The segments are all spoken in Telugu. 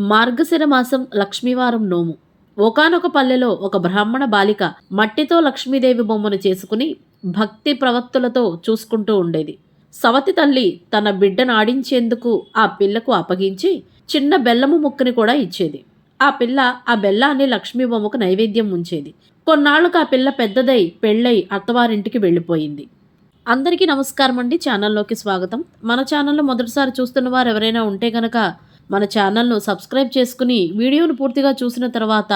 మార్గశిర మాసం లక్ష్మీవారం నోము. ఒకానొక పల్లెలో ఒక బ్రాహ్మణ బాలిక మట్టితో లక్ష్మీదేవి బొమ్మను చేసుకుని భక్తి ప్రవత్తులతో చూసుకుంటూ ఉండేది. సవతి తల్లి తన బిడ్డను ఆడించేందుకు ఆ పిల్లకు అప్పగించి చిన్న బెల్లము ముక్కని కూడా ఇచ్చేది. ఆ పిల్ల ఆ బెల్లాన్ని లక్ష్మీ బొమ్మకు నైవేద్యం ఉంచేది. కొన్నాళ్ళకు ఆ పిల్ల పెద్దదై పెళ్ళై అత్తవారింటికి వెళ్ళిపోయింది. అందరికీ నమస్కారం అండి ఛానల్లోకి స్వాగతం. మన ఛానల్లో మొదటిసారి చూస్తున్న వారు ఎవరైనా ఉంటే గనక మన ఛానల్ను సబ్స్క్రైబ్ చేసుకుని వీడియోను పూర్తిగా చూసిన తర్వాత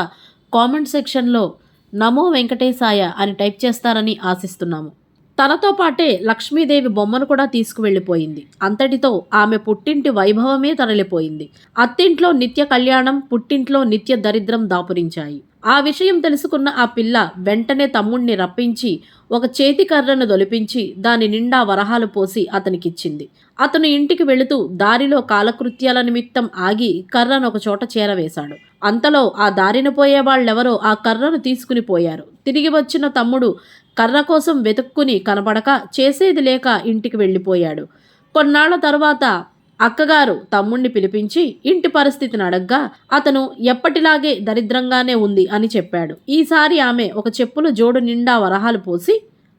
కామెంట్ సెక్షన్లో నమో వెంకటేశాయ అని టైప్ చేస్తారని ఆశిస్తున్నాము. తనతో పాటే లక్ష్మీదేవి బొమ్మను కూడా తీసుకువెళ్ళిపోయింది. అంతటితో ఆమె పుట్టింటి వైభవమే తరలిపోయింది. అత్తింట్లో నిత్య కళ్యాణం పుట్టింట్లో నిత్య దరిద్రం దాపురించాయి. ఆ విషయం తెలుసుకున్న ఆ పిల్ల వెంటనే తమ్ముణ్ణి రప్పించి ఒక చేతి కర్రను దొలిపించి దాని నిండా వరహాలు పోసి అతనికిచ్చింది. అతను ఇంటికి వెళుతూ దారిలో కాలకృత్యాల నిమిత్తం ఆగి కర్రను ఒక చోట చేరవేశాడు. అంతలో ఆ దారిన పోయే వాళ్ళెవరో ఆ కర్రను తీసుకుని పోయారు. తిరిగి వచ్చిన తమ్ముడు కర్ర కోసం వెతుక్కుని కనపడక చేసేది లేక ఇంటికి వెళ్ళిపోయాడు. కొన్నాళ్ళ తర్వాత అక్కగారు తమ్ముణ్ణి పిలిపించి ఇంటి పరిస్థితిని అడగ్గా అతను ఎప్పటిలాగే దరిద్రంగానే ఉంది అని చెప్పాడు. ఈసారి ఆమె ఒక చెప్పుల జోడు నిండా వరహాలు పోసి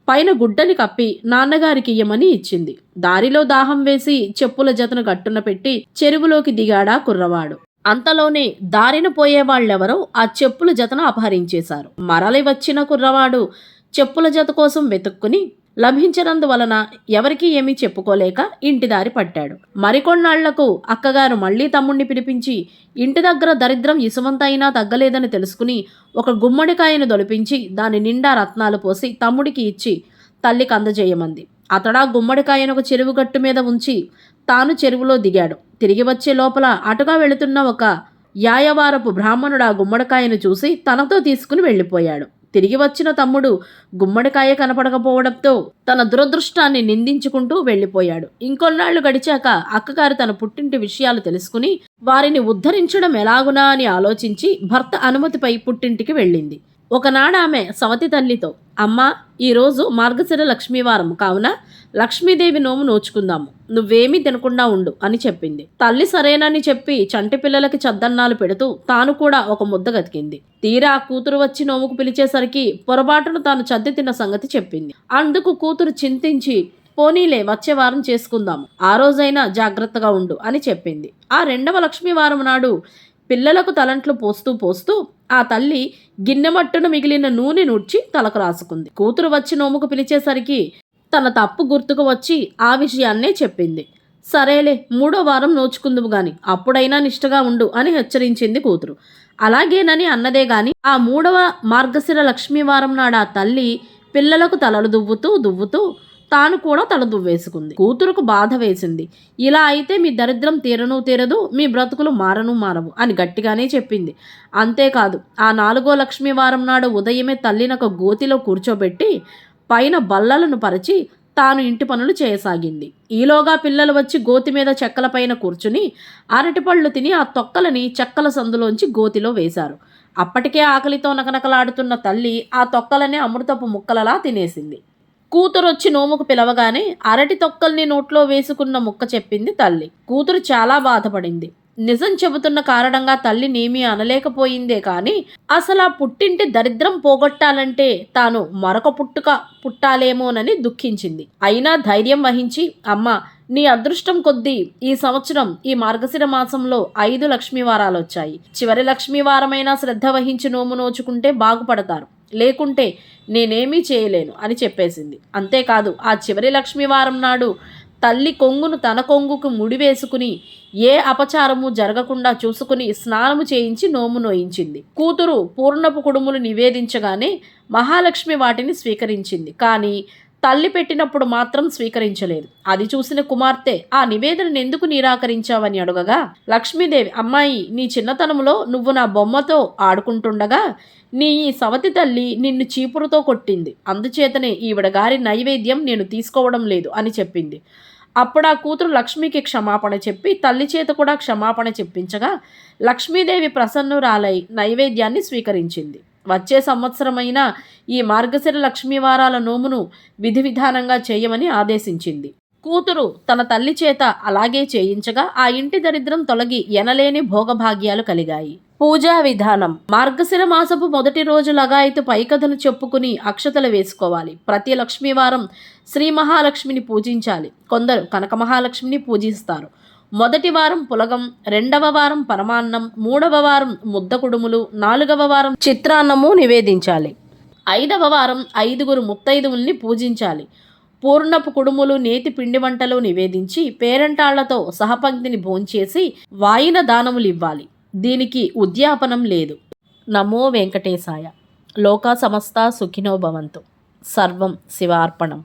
పైన గుడ్డని కప్పి నాన్నగారికి ఇయ్యమని ఇచ్చింది. దారిలో దాహం వేసి చెప్పుల జతను గట్టున పెట్టి చెరువులోకి దిగాడా కుర్రవాడు. అంతలోనే దారిన పోయే వాళ్ళెవరో ఆ చెప్పుల జతను అపహరించేశారు. మరలి వచ్చిన కుర్రవాడు చెప్పుల జత కోసం వెతుక్కుని లభించినందువలన ఎవరికీ ఏమీ చెప్పుకోలేక ఇంటి దారి పట్టాడు. మరికొన్నాళ్ళకు అక్కగారు మళ్ళీ తమ్ముణ్ణి పిలిపించి ఇంటి దగ్గర దరిద్రం ఇసువంతైనా తగ్గలేదని తెలుసుకుని ఒక గుమ్మడికాయను దొలిపించి దాని నిండా రత్నాలు పోసి తమ్ముడికి ఇచ్చి తల్లికి అందజేయమంది. అతడా గుమ్మడికాయను ఒక చెరువు గట్టు మీద ఉంచి తాను చెరువులో దిగాడు. తిరిగి వచ్చే లోపల అటుగా వెళుతున్న ఒక యాయవారపు బ్రాహ్మణుడు ఆ గుమ్మడికాయను చూసి తనతో తీసుకుని వెళ్ళిపోయాడు. తిరిగి వచ్చిన తమ్ముడు గుమ్మడికాయ కనపడకపోవడంతో తన దురదృష్టాన్ని నిందించుకుంటూ వెళ్ళిపోయాడు. ఇంకొన్నాళ్ళు గడిచాక అక్కగారు తన పుట్టింటి విషయాలు తెలుసుకుని వారిని ఉద్ధరించడం ఎలాగునా అని ఆలోచించి భర్త అనుమతిపై పుట్టింటికి వెళ్ళింది. ఒకనాడామె ఆమె సవతి తల్లితో అమ్మా ఈరోజు మార్గశిర లక్ష్మీవారం కావున? లక్ష్మీదేవి నోము నోచుకుందాము. నువ్వేమీ తినకుండా ఉండు అని చెప్పింది. తల్లి సరేనని చెప్పి చంటి పిల్లలకి చద్దన్నాలు పెడుతూ తాను కూడా ఒక ముద్ద గతికింది. తీరా కూతురు వచ్చి నోముకు పిలిచేసరికి పొరపాటును తాను చద్ది తిన్న సంగతి చెప్పింది. అందుకు కూతురు చింతించి పోనీలే వచ్చే వారం చేసుకుందాము. ఆ రోజైనా జాగ్రత్తగా ఉండు అని చెప్పింది. ఆ రెండవ లక్ష్మీవారం నాడు పిల్లలకు తలంట్లు పోస్తూ పోస్తూ ఆ తల్లి గిన్నె మట్టును మిగిలిన నూనె నూడ్చి తలకు రాసుకుంది. కూతురు వచ్చి నోముకు పిలిచేసరికి తన తప్పు గుర్తుకు వచ్చి ఆ విషయాన్నే చెప్పింది. సరేలే మూడో వారం నోచుకుందువు గాని అప్పుడైనా నిష్టగా ఉండు అని హెచ్చరించింది కూతురు. అలాగేనని అన్నదే గాని ఆ మూడవ మార్గశిర లక్ష్మీవారం నాడు ఆ తల్లి పిల్లలకు తలలు దువ్వుతూ దువ్వుతూ తాను కూడా తల దువ్వేసుకుంది కూతురుకు బాధ వేసింది. ఇలా అయితే మీ దరిద్రం తీరను తీరదు మీ బ్రతుకులు మారను మారవు అని గట్టిగానే చెప్పింది. అంతేకాదు ఆ నాలుగో లక్ష్మీవారం నాడు ఉదయమే తల్లినొక గోతిలో కూర్చోబెట్టి పైన బల్లలను పరిచి తాను ఇంటి పనులు చేయసాగింది. ఈలోగా పిల్లలు వచ్చి గోతి మీద చెక్కల పైన కూర్చుని అరటిపళ్ళు తిని ఆ తొక్కలని చెక్కల సందులోంచి గోతిలో వేశారు. అప్పటికే ఆకలితో నకనకలాడుతున్న తల్లి ఆ తొక్కలనే అమృతపు ముక్కలలా తినేసింది. కూతురొచ్చి నోముకు పిలవగానే అరటి తొక్కల్ని నోట్లో వేసుకున్న ముక్క చెప్పింది తల్లి. కూతురు చాలా బాధపడింది. నిజం చెబుతున్న కారణంగా తల్లినేమీ అనలేకపోయిందే కానీ అసలు ఆ పుట్టింటి దరిద్రం పోగొట్టాలంటే తాను మరొక పుట్టుక పుట్టాలేమోనని దుఃఖించింది. అయినా ధైర్యం వహించి అమ్మ నీ అదృష్టం కొద్దీ ఈ సంవత్సరం ఈ మార్గశిర మాసంలో ఐదు లక్ష్మీవారాలు వచ్చాయి. చివరి లక్ష్మీవారమైనా శ్రద్ధ వహించి నోము నోచుకుంటే బాగుపడతారు. లేకుంటే నేనేమీ చేయలేను అని చెప్పేసింది. అంతేకాదు ఆ చివరి లక్ష్మీవారం నాడు తల్లి కొంగును తన కొంగుకు ముడివేసుకుని ఏ అపచారము జరగకుండా చూసుకుని స్నానము చేయించి నోము నోయించింది. కూతురు పూర్ణపు కుడుములు నివేదించగానే మహాలక్ష్మి వాటిని స్వీకరించింది. కానీ తల్లి పెట్టినప్పుడు మాత్రం స్వీకరించలేదు. అది చూసిన కుమార్తె ఆ నివేదనను ఎందుకు నిరాకరించావని అడగగా లక్ష్మీదేవి అమ్మాయి నీ చిన్నతనంలో నువ్వు నా బొమ్మతో ఆడుకుంటుండగా నీ ఈ సవతి తల్లి నిన్ను చీపురుతో కొట్టింది. అందుచేతనే ఈవిడ గారి నైవేద్యం నేను తీసుకోవడం లేదు అని చెప్పింది. అప్పుడు ఆ కూతురు లక్ష్మికి క్షమాపణ చెప్పి తల్లి చేత కూడా క్షమాపణ చెప్పించగా లక్ష్మీదేవి ప్రసన్నురాలై నైవేద్యాన్ని స్వీకరించింది. వచ్చే సంవత్సరమైన ఈ మార్గశిర లక్ష్మీవారాల నోమును విధి విధానంగా చేయమని ఆదేశించింది. కూతురు తన తల్లి చేత అలాగే చేయించగా ఆ ఇంటి దరిద్రం తొలగి ఎనలేని భోగభాగ్యాలు కలిగాయి. పూజా విధానం. మార్గశిర మాసపు మొదటి రోజు లగాయతు పైకథను చెప్పుకుని అక్షతలు వేసుకోవాలి. ప్రతి లక్ష్మీవారం శ్రీ మహాలక్ష్మిని పూజించాలి. కొందరు కనక మహాలక్ష్మిని పూజిస్తారు. మొదటి వారం పులగం రెండవ వారం పరమాన్నం మూడవ వారం ముద్ద కుడుములు నాలుగవ వారం చిత్రాన్నము నివేదించాలి. ఐదవ వారం ఐదుగురు ముత్తైదువుల్ని పూజించాలి. పూర్ణపు కుడుములు నేతి పిండి వంటలు నివేదించి పేరంటాళ్ళతో సహపంక్తిని భోంచేసి వాయిన దానములు ఇవ్వాలి దీనికి ఉద్యాపనం లేదు. నమో వెంకటేశాయ. లోకా సమస్త సుఖినో భవంతు. సర్వం శివార్పణం.